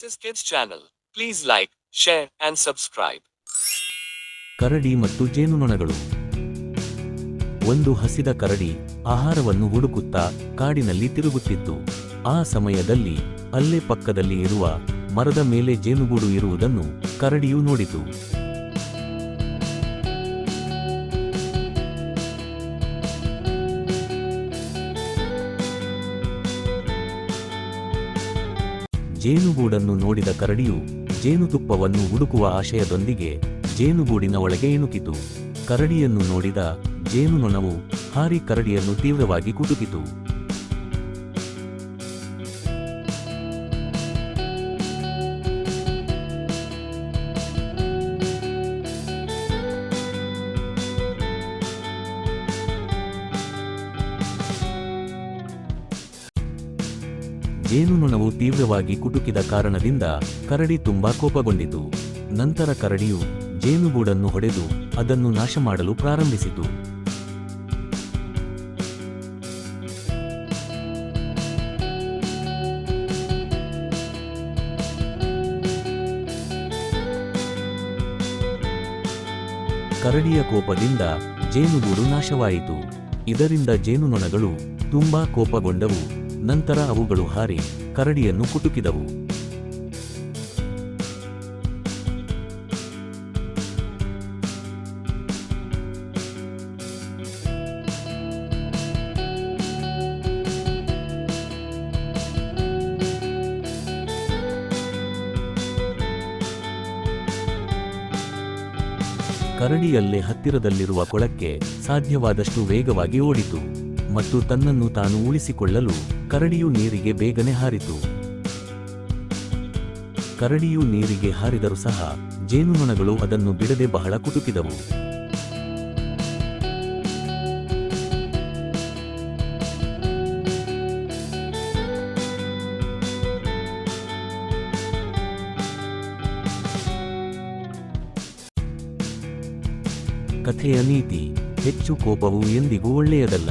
Kids channel. Please like, share, and subscribe. ಕರಡಿ ಮತ್ತು ಜೇನುನೊಣಗಳು ಒಂದು ಹಸಿದ ಕರಡಿ ಆಹಾರವನ್ನು ಹುಡುಕುತ್ತಾ ಕಾಡಿನಲ್ಲಿ ತಿರುಗುತ್ತಿತ್ತು ಆ ಸಮಯದಲ್ಲಿ ಅಲ್ಲೇ ಪಕ್ಕದಲ್ಲಿ ಇರುವ ಮರದ ಮೇಲೆ ಜೇನುಗೂಡು ಇರುವುದನ್ನು ಕರಡಿಯು ನೋಡಿತು ಜೇನುಗೂಡನ್ನು ನೋಡಿದ ಕರಡಿಯು ಜೇನುತುಪ್ಪವನ್ನು ಹುಡುಕುವ ಆಶಯದೊಂದಿಗೆ ಜೇನುಗೂಡಿನ ಒಳಗೆ ಇಣುಕಿತು ಕರಡಿಯನ್ನು ನೋಡಿದ ಜೇನುನೊಣವು ಹಾರಿ ಕರಡಿಯನ್ನು ತೀವ್ರವಾಗಿ ಕುಟುಕಿತು. ಜೇನುನೊಣವು ತೀವ್ರವಾಗಿ ಕುಟುಕಿದ ಕಾರಣದಿಂದ ಕರಡಿ ತುಂಬಾ ಕೋಪಗೊಂಡಿತು. ನಂತರ ಕರಡಿಯು ಜೇನುಗೂಡನ್ನು ಹೊಡೆದು ಅದನ್ನು ನಾಶ ಮಾಡಲು ಪ್ರಾರಂಭಿಸಿತು. ಕರಡಿಯ ಕೋಪದಿಂದ ಜೇನುಗೂಡು ನಾಶವಾಯಿತು. ಇದರಿಂದ ಜೇನುನೊಣಗಳು ತುಂಬಾ ಕೋಪಗೊಂಡವು. ನಂತರ ಅವುಗಳು ಹಾರಿ ಕರಡಿಯನ್ನು ಕುಟುಕಿದವು. ಕರಡಿಯಲ್ಲೇ ಹತ್ತಿರದಲ್ಲಿರುವ ಕೊಳಕ್ಕೆ ಸಾಧ್ಯವಾದಷ್ಟು ವೇಗವಾಗಿ ಓಡಿತು. ಮತ್ತು ತನ್ನನ್ನು ತಾನು ಉಳಿಸಿಕೊಳ್ಳಲು ಕರಡಿಯು ನೀರಿಗೆ ಬೇಗನೆ ಹಾರಿತು. ಕರಡಿಯು ನೀರಿಗೆ ಹಾರಿದರೂ ಸಹ ಜೇನುನೊಣಗಳು ಅದನ್ನು ಬಿಡದೆ ಬಹಳ ಕುಟುಕಿದವು. ಕಥೆಯ ನೀತಿ, ಹೆಚ್ಚು ಕೋಪವು ಎಂದಿಗೂ ಒಳ್ಳೆಯದಲ್ಲ.